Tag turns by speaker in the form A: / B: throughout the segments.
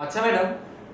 A: আচ্ছা ম্যাডাম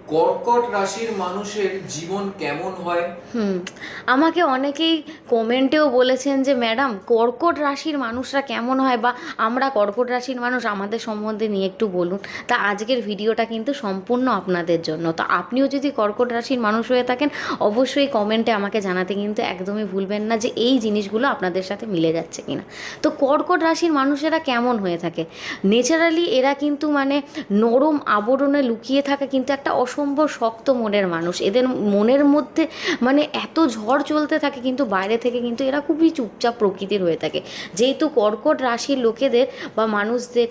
A: কর্কট রাশির মানুষের জীবন কেমন হয়?
B: হুম, আমাকে অনেকেই কমেন্টেও বলেছেন যে, ম্যাডাম, কর্কট রাশির মানুষরা কেমন হয় বা আমরা কর্কট রাশির মানুষ, আমাদের সম্বন্ধে নিয়ে একটু বলুন। তা আজকের ভিডিওটা কিন্তু সম্পূর্ণ আপনাদের জন্য। তো আপনিও যদি কর্কট রাশির মানুষ হয়ে থাকেন, অবশ্যই কমেন্টে আমাকে জানাতে কিন্তু একদমই ভুলবেন না যে, এই জিনিসগুলো আপনাদের সাথে মিলে যাচ্ছে কিনা। তো কর্কট রাশির মানুষেরা কেমন হয়ে থাকে? নেচারালি এরা কিন্তু মানে নরম আবরণে লুকিয়ে থাকা কিন্তু একটা অসম্ভব শক্ত মনের মানুষ। এদের মনের মধ্যে মানে এত ঝড় চলতে থাকে কিন্তু বাইরে থেকে কিন্তু এরা খুবই চুপচাপ প্রকৃতির হয়ে থাকে। যেহেতু কর্কট রাশির লোকেদের বা মানুষদের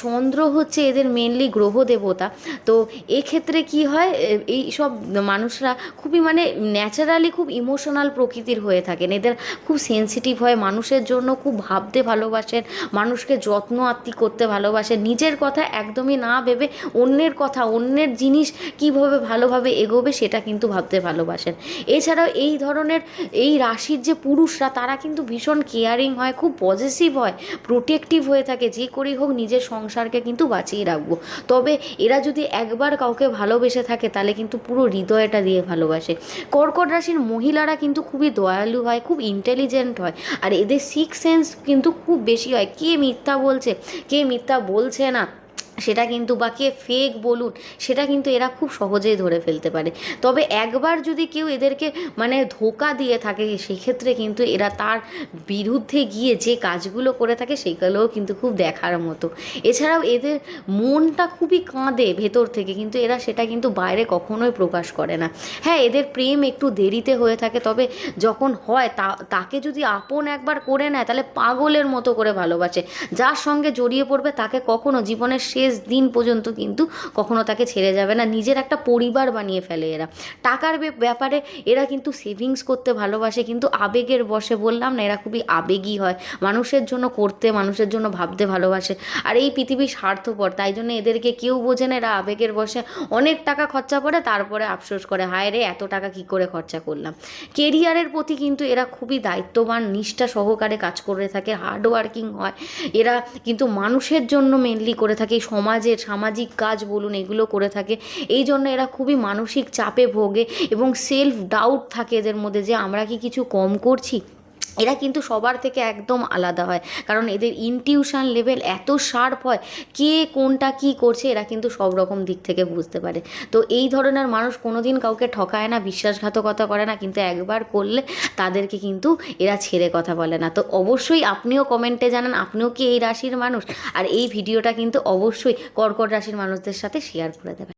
B: চন্দ্র হচ্ছে এদের মেনলি গ্রহ দেবতা। তো এক্ষেত্রে কি হয় এই সব মানুষরা খুবই মানে ন্যাচারালি খুব ইমোশনাল প্রকৃতির হয়ে থাকেন। এদের খুব সেনসিটিভ হয়, মানুষের জন্য খুব ভাবতে ভালোবাসেন, মানুষকে যত্ন আত্মি করতে ভালোবাসেন। নিজের কথা একদমই না ভেবে অন্যের কথা, অন্যের জিনিস কীভাবে ভালোভাবে এগোবে সেটা কিন্তু ভাবতে ভালোবাসেন। এছাড়াও এই ধরনের এই রাশির যে পুরুষরা, তারা কিন্তু ভীষণ কেয়ারিং হয়, খুব পজিটিভ হয় প্রোটেক্টিভ হয়ে থাকে, যে করেই হোক নিজের সংসারকে কিন্তু বাঁচিয়ে রাখব। তবে এরা যদি একবার কাউকে ভালোবেসে থাকে, তাহলে কিন্তু পুরো হৃদয়টা দিয়ে ভালোবাসে। কর্কট রাশির মহিলারা কিন্তু খুবই দয়ালু হয়, খুব ইন্টেলিজেন্ট হয়, আর এদের সিক্স সেন্স কিন্তু খুব বেশি হয়। কে মিথ্যা বলছে, কে মিথ্যা বলছে না সেটা কিন্তু বা কে ফেক বলুন, সেটা কিন্তু এরা খুব সহজেই ধরে ফেলতে পারে। তবে একবার যদি কেউ এদেরকে মানে ধোকা দিয়ে থাকে, সেক্ষেত্রে কিন্তু এরা তার বিরুদ্ধে গিয়ে যে কাজগুলো করে থাকে, সেগুলোও কিন্তু খুব দেখার মতো। এছাড়াও এদের মনটা খুবই কাঁদে ভেতর থেকে, কিন্তু এরা সেটা কিন্তু বাইরে কখনোই প্রকাশ করে না। হ্যাঁ এদের প্রেম একটু দেরিতে হয়ে থাকে, তবে যখন হয় তা, তাকে যদি আপন একবার করে নেয়, তাহলে পাগলের মতো করে ভালোবাসে। যার সঙ্গে জড়িয়ে পড়বে, তাকে কখনো জীবনের শেষ দিন পর্যন্ত কিন্তু কখনো তাকে ছেড়ে যাবে না। নিজের একটা পরিবার বানিয়ে ফেলে এরা। টাকার ব্যাপারে এরা কিন্তু সেভিংস করতে ভালোবাসে, কিন্তু আবেগের বসে বললাম না, এরা খুবই আবেগী হয়। মানুষের জন্য করতে, মানুষের জন্য ভাবতে ভালোবাসে। আর এই পৃথিবী স্বার্থপর, তাই জন্য এদেরকে কেউ বোঝে না, এরা আবেগের বসে অনেক টাকা খরচা করে, তারপরে আফসোস করে, হায় রে, এত টাকা কি করে খরচা করলাম? কেরিয়ারের প্রতি কিন্তু এরা খুবই দায়িত্ববান, নিষ্ঠা সহকারে কাজ করে থাকে হার্ড ওয়ার্কিং হয়। এরা কিন্তু মানুষের জন্য মেনলি করে থাকে, এই সমাজের সামাজিক কাজ বলুন, এগুলো করে থাকে। এই জন্য এরা খুবই মানসিক চাপে ভোগে এবং সেলফ ডাউট থাকে এদের মধ্যে যে আমরা কি কিছু কম করছি? এরা কিন্তু সবার থেকে একদম আলাদা হয়। কারণ এদের ইনটিউশন লেভেল এত শার্প হয়, কে কোনটা কি করছে এরা কিন্তু সব রকম দিক থেকে বুঝতে পারে। তো এই ধরনের মানুষ কোনোদিন কাউকে ঠকায় না, বিশ্বাসঘাতকতা করে না, কিন্তু একবার করলে তাদেরকে কিন্তু এরা ছেড়ে কথা বলে না। তো অবশ্যই আপনিও কমেন্টে জানান, আপনিও কি এই রাশির মানুষ? আর এই ভিডিওটা কিন্তু অবশ্যই কর্কট রাশির মানুষদের সাথে শেয়ার করে দেবেন।